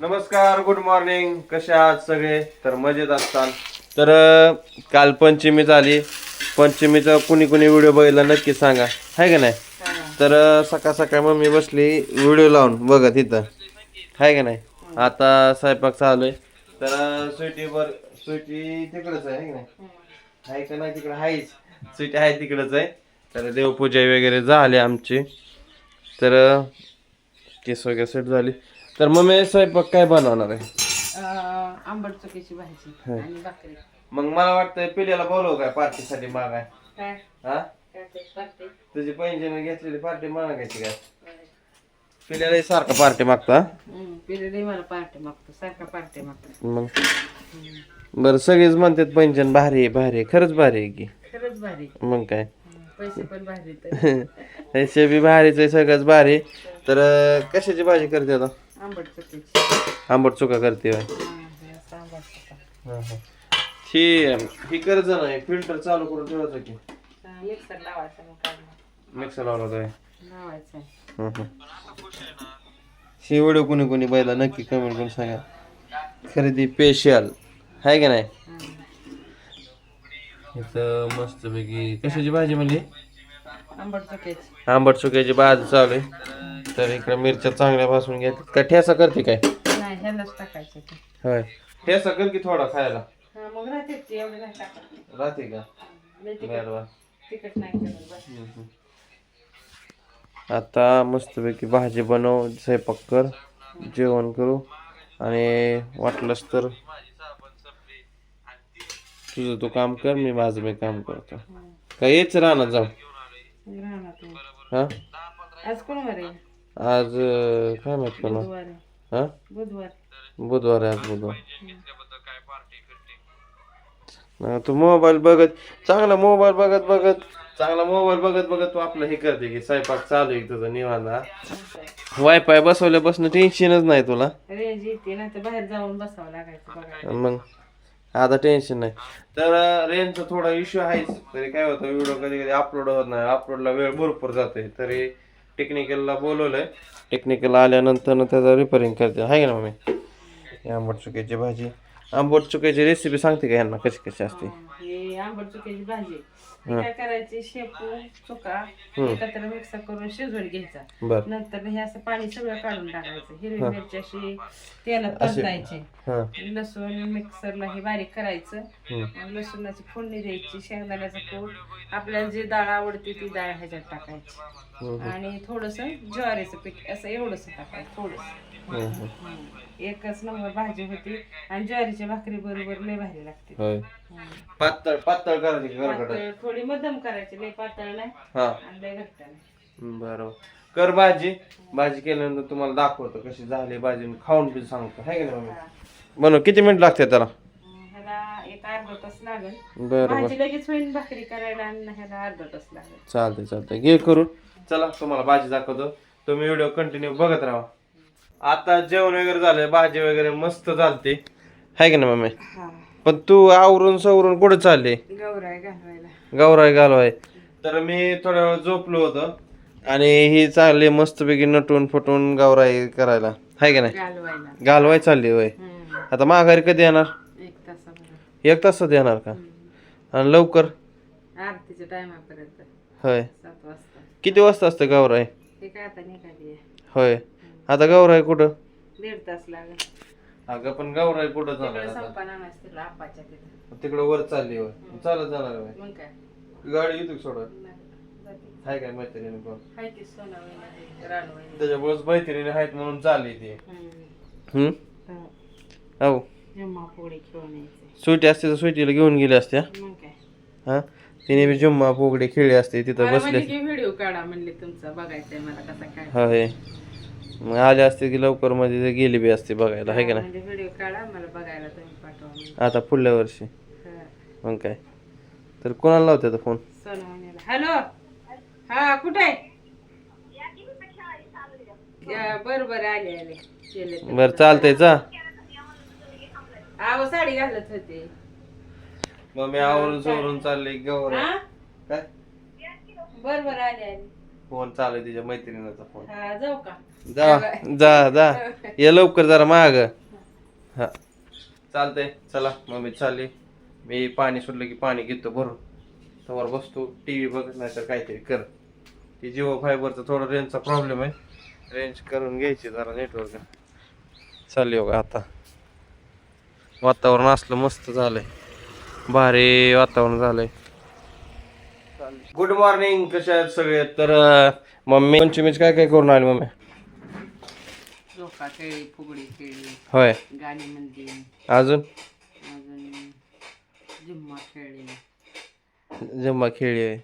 नमस्कार good morning कसे आहात सगळे? तर मजेत असताल. तर काल पंचमी झाली. पंचमीचा कुणी कुणी व्हिडिओ बघितला नक्की सांगा. आहे का नाही? तर सकाळ सकाळ मम्मी बसली व्हिडिओ लावून बघत इथं. आहे का नाही? आता स्वयंपाक चालू आहे. तर स्वीटीवर स्वीटी तिकडच आहे का नाही? आहे का नाही तिकडे? आहेच स्वीटी आहे तिकडच आहे. तर देवपूजा वगैरे झाली आमची. तर केस वगैरे सेट झाली. तर मम्मी स्वयंपाक काय बनवणार आहे? आंबट चुकीची भाजी आणि भाकरी. मग मला वाटतं पिल्याला बोलव काय पार्टीसाठी मागाय. काय? हा? काय ते करते? तुझी पैंजण घेतलेली पार्टी मागायची काय? पिल्याला सारखा पार्टी मागता? हम्म, पिरेलही मला पार्टी मागतो सारखा पार्टी मागतो. मग? बरं सगळेच म्हणतात पैंजण भारी आहे भारी आहे खरंच भारी आहे की. खरंच भारी मग काय? हम्म, पैसे पण भारी तर पैसे बी भारीच आहे सगळंच भारी तर अं, कशाची भाजी करते आता? आंबट चुकीची. आंबट चुका करते होय. ही ही नाही फिल्टर चालू करून ठेवायचं की. मिक्सर लावायचा मिक्सर लावला हम्म. ही व्हिडिओ कोणी कोणी पाहिला नक्की कमेंट करून सांगा. खरेदी स्पेशल आहे का नाही? इथं मस्त पैकी कशाची भाजी म्हणली? आंबट चुक्याची भाजी चालू आहे. तर इकडे मिरच्या चांगल्या भासून घ्या का ठेसा करते काय? नाही ह्यालाच टाकायचं ते. होय. ठेसा कर की थोडा खायला. हा मग राहते ते एवढं नाही टाकायचं राहते का? लय तिखट. बरं बरं. तिखट नाही करत बस हम्म. आता मस्तपैकी भाजी बनव स्वयंपाक कर जेवण करू. आणि वाटलंच तर तुझं तू काम कर मी माझं मी काम करतो. काय येच राहणार जाऊ हा? आज कोण वार आहे आज अं, काय माहीत कोणा? बुधवार. आहे हा? बुधवार. बुधवार आहे आज बुधवार. तू मोबाईल बघत चांगला मोबाईल बघत बघत चांगला मोबाईल बघत बघत तू आपलं हे करते की स्वयंपाक चालू आहे तुझं निवांत वायफाय बसवल्यापासून टेन्शनच नाही तुला. रेंज येते ना तर बाहेर जाऊन बसावं लागायचं बघायला. मग? आता टेन्शन नाही. तर रेंजचा थोडा इश्यू आहेच तरी काय होतं व्हिडिओ कधी कधी अपलोड होत नाही. अपलोडला वेळ भरपूर जाते तरी टेक्निकलला बोलवलंय. टेक्निकल आल्यानंतर ना त्याचं रिपेअरिंग करते. आहे ना मम्मी? आंबट चुक्याची भाजी. आंबट चुक्याची रेसिपी सांगते का यांना कशी कशी असते? हे आंबट चुक्याची भाजी. ती काय करायची? शेपू चुका एकत्र मिक्स करून शिजवून घ्यायचा. नंतर हे असं पाणी सगळं काढून टाकायचं. हिरवी मिरची अशी तेलात परतायची. लसूण मिक्सरला हे बारीक करायचं. लसूणाची फोडणी द्यायची शेंगदाण्याचं कूट. आपल्याला जी डाळ आवडते ती डाळ ह्याच्यात टाकायची. आणि थोडस ज्वारीचं पीठ असं एवढंच टाकायचं थोडस. एकच नंबर भाजी होती आणि ज्वारीच्या भाकरी बरोबर लय भारी लागते. होय. पातळ पातळ करायची का गरगट पातळ थोडी मध्यम करायची लय पातळ नाही. हा. आणि लय घट्ट नाही. बरोबर. कर भाजी. भाजी केल्यानंतर तुम्हाला दाखवतो कशी झाली भाजी आणि खाऊन बी सांगतो. आहे का नाही मम्मी बनव किती मिनिट लागते त्याला? हम्म, ह्याला एक अर्धा तास लागेल. बरं भाजी लगेच होईल भाकरी करायला आणि ह्याला अर्धा तास लागेल. चालते चालते घे करून. चला तुम्हाला भाजी दाखवतो. तुम्ही व्हिडिओ कंटिन्यू बघत राहा. आता जेवण वगैरे झालंय भाजी वगैरे मस्त चालते आहे का ना मम्मी? हा. पण तू आवरून सवरून कुठे चालली? गौराय घालवायला. गौराय घालवाय. तर मी थोड्या वेळ झोपलो होतो. आणि ही चालली मस्तपैकी नटून फुटून गौराई करायला. आहे का नाही? घालवाय चालली होय. हम्म, आता माघारी कधी येणार? एक तासात येणार का? आणि लवकर? होय. किती वाजता असतं आहे होय. आता गौराई कुठं? दीड तास लागेल. अगं पण कुठं तिकडे आता? संपाना नसते तिला आपाच्या तिथं. तिकडं वर चालली होय. चालत जाणार होय. मग काय? गाडी येतो सोडा? नाही, जाते. हाय काय मैत्रिणी कोण हाय ती सोनावणी आहे, रानवणी. त्याच्यामुळेच मैत्रिणी आहेत म्हणून चालली ती. हम्म. तर हो. जेव्हा पोळी खेळून यायचे. सुटी असते तर सुटीला घेऊन गेली असत्या. मग काय? हा? तिने बी जुम्मा पोगडे खेळले असते तिथं मला बसले. म्हणजे की व्हिडिओ काढा म्हणले तुमचा बघायचंय मला कसा काय. होय. मग आले असते की लवकरमध्ये ते गेली बी असते बघायला आहे का नाही? म्हणजे व्हिडिओ काढा मला बघायला तुम्ही पाठवा म्हणजे आता पुढल्या वर्षी. हा. मग काय? तर कोणाला लावते आता फोन सोनावणीला हॅलो हा कुठे आहे? या, बरं बरं आले आले. केले तर. बरं चालतंय जा. अहो साडी घालत होते. मग मी आवरून सोडून चालले गौर हा? काय? बरं बरं आले आले. फोन चालू आहे तिच्या मैत्रिणीचा फोन. हा जाऊ का? जा जा जा. ये लवकर जरा माग. हा. चालतंय चला मम्मी चालली. मी पाणी सुटलं की पाणी घेतो भरून. समोर बसतो टी व्ही बघत नाही तर काहीतरी कर. ती जिओ फायबरचा थोडा रेंजचा प्रॉब्लेम आहे. रेंज करून घ्यायची जरा नेटवर्क चालली हो आता. वातावरण असलं मस्त झालंय. भारी वातावरण झालंय. गुड मॉर्निंग कशा आहेत सगळे? तर मम्मी पंचमीच काय काय करून आली मम्मी? होय. अजून? जिम्मा खेळली. जम्मा खेळी आहे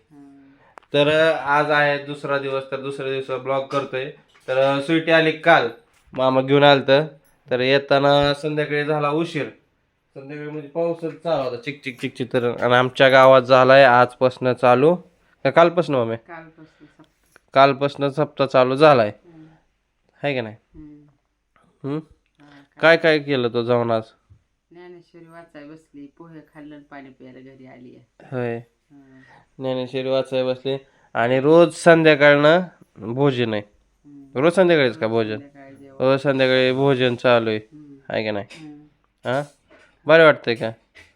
तर आज आहे दुसरा दिवस तर दुसऱ्या दिवसा ब्लॉग करतोय. तर स्वीटी आली काल. मामा घेऊन आलत. तर येताना संध्याकाळी झाला उशीर. संध्याकाळी म्हणजे पाऊसच चालू होता चिक चिक चिक चिक तर आणि आमच्या गावात झालाय आजपासून चालू का कालपासून मम्मी कालपासून सप- कालपासून सप्ताह चालू झालाय. आहे का नाही हम्म. हा, काय काय केलं तो जाऊन आज ज्ञानेश्वरी वाचाय बसली पोहे खाल्लं आणि पाणी प्यायला घरी आली आहे. होय हं. ज्ञानेश्वरी वाचाय बसले आणि रोज संध्याकाळनं भोजन आहे हं. रोज संध्याकाळीच का भोजन संध्याकाळी जेवण. रोज संध्याकाळी भोजन चालू आहे हं. आहे का नाही हं. हा बरं वाटतंय का?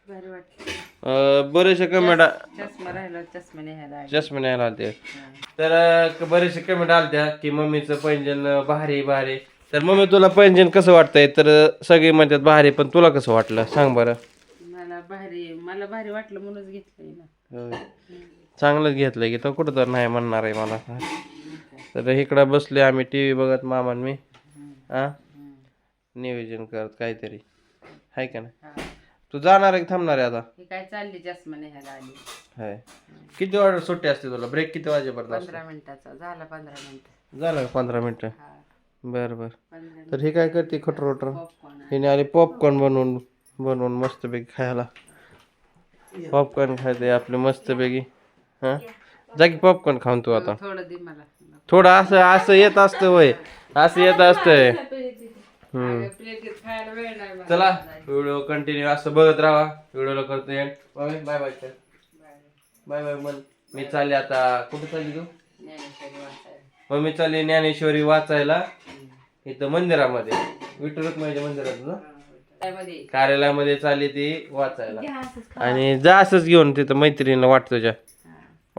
बरं वाटतं अं, बरेचसे कमेंट चष्मा राहिला चष्मा न्यायला. चष्मे नाही आलते. तर अं, बरेचसे कमेंट आलत्या की मम्मीचं पैंजन भारी भारी तर मम्मी तुला पैंजन कसं वाटतंय? तर अं, सगळे म्हणतात भारी पण तुला कसं वाटलं? सांग बरं. मला भारी मला भारी वाटलं म्हणूनच घेतलंय ना. होय. चांगलंच घेतलंय की तो कुठं तर नाही म्हणणार आहे मला. तर इकडं बसले आम्ही टी व्ही बघत मामा आणि मी. हा हं. नियोजन करत काहीतरी. आहे का नाही? हा. तू जाणार आहे की थांबणार आहे आता? हे काय चालली चष्मा न्यायला आली आहे किती वाजता सुट्टी असते तुला? ब्रेक किती वाजेपर्यंत असतो? पंधरा मिनिटाचा. झाला पंधरा मिनिट. झालं का पंधरा मिनिटं? हा. बरं बरं. पंधरा तर हे काय करते खटरोटर पॉपकॉर्न हिने आली पॉपकॉर्न बनवून बनवून मस्तपैकी खायला. पॉपकॉर्न खायचे आपले मस्तपैकी. हां? जा की पॉपकॉर्न खाऊन तू आता. थोडं दे मला. थोडं असं असं येत असतं वय. असं येत असतंय. हम्म. प्लेटीत खायला वेळ नाही मला. चला व्हिडिओ कंटिन्यू असं बघत राहा. व्हिडिओला करतो end bye bye bye bye bye मन मी चालले आता. कुठे चालली तू? ज्ञानेश्वरी वाचायला. मग मी चालली ज्ञानेश्वरी वाचायला. इथं मंदिरामध्ये. विठ्ठल रुक्माईच्या मंदिरात ना? त्यामध्ये कार्यालयामध्ये चालली ती वाचायला. आणि जा असंच घेऊन तिथं मैत्रिणीला वाट तुझ्या.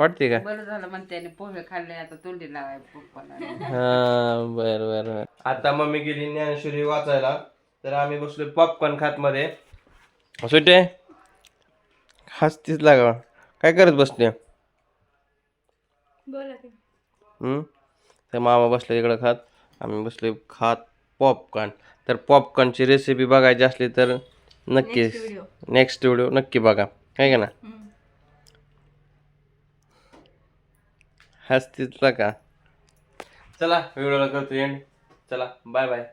वाटते का? बरं झालं म्हणते आणि पोहे खाल्ले आता तोंडी लावाय पप्पाला. हा बर बर बर. आता मम्मी गेली ज्ञानेश्वरी वाचायला. तर आम्ही बसलो पॉपकॉर्न खात मध्ये सुटे हसतीच लागा. काय करत बसले? हम्म? तर मामा बसले इकडं खात आम्ही बसले खात पॉपकॉर्न तर पॉपकॉर्नची रेसिपी बघायची असली तर नक्की नेक्स्ट व्हिडिओ नक्की बघा. काय का ना? हसतीतला का? चला व्हिडिओला करतो एंड चला बाय बाय